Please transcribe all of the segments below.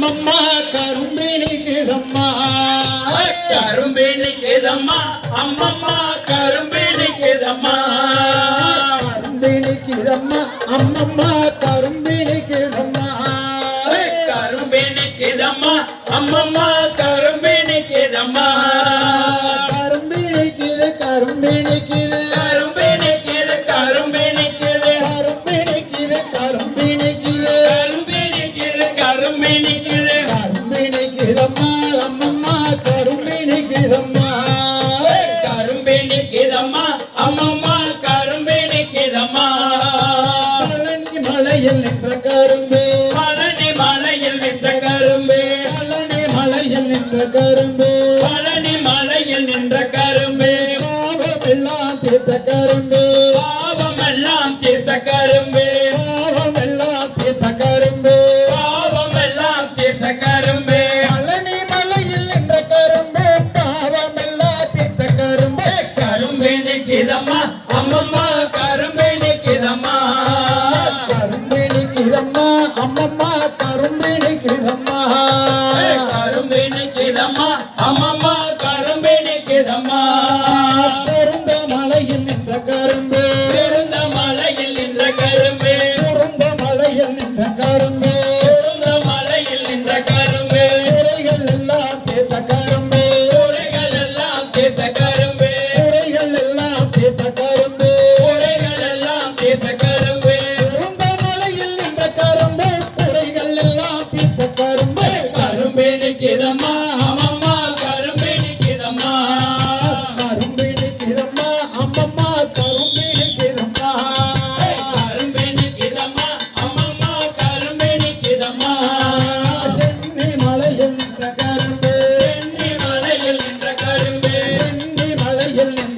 அம்மம்மா கரும்பினிக்குதம்மா கரும்பினிக்குதம்மா அம்மம்மா கரும்பினிக்குதம்மா கரும்பினிக்குதம்மா அம்மம்மா அம்மம்மா கரும்பு நிற்கிறம்மா பழனி மலையில் நின்ற கரும்பு. பழனி மலையில் நின்ற கரும்பு. பழனி மலையில் நின்ற கரும்பு. பழனி மலையில் நின்ற கரும்பு. பாவமெல்லாம் தீர்த்த கரும்பு. கரும்பினிக்குதம்மா அம்மம்மா.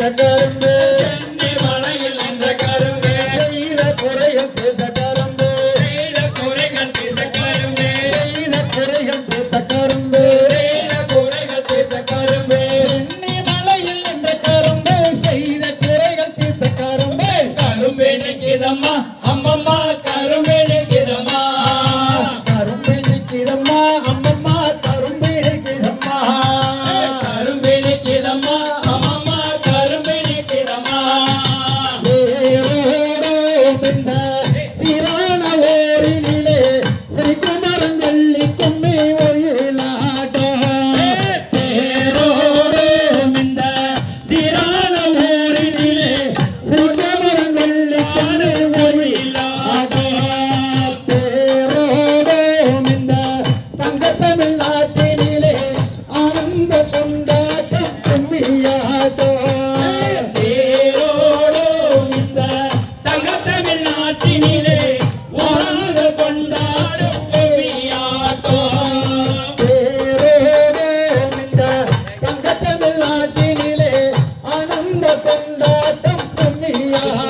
Sagaram கொண்டாட்டம் செம்மியா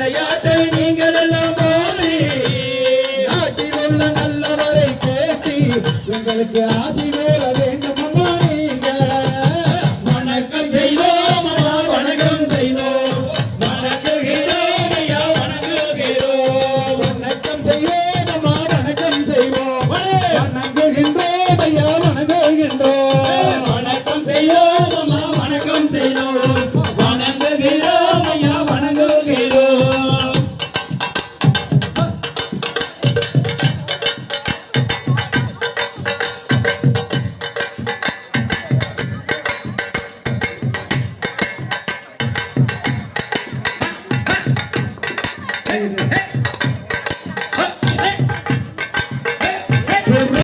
விளையாட்டை நீங்கள் எல்லாம் மாறி நாட்டில் உள்ள நல்லவரை கேட்டி உங்களுக்கு ஆசிரியர்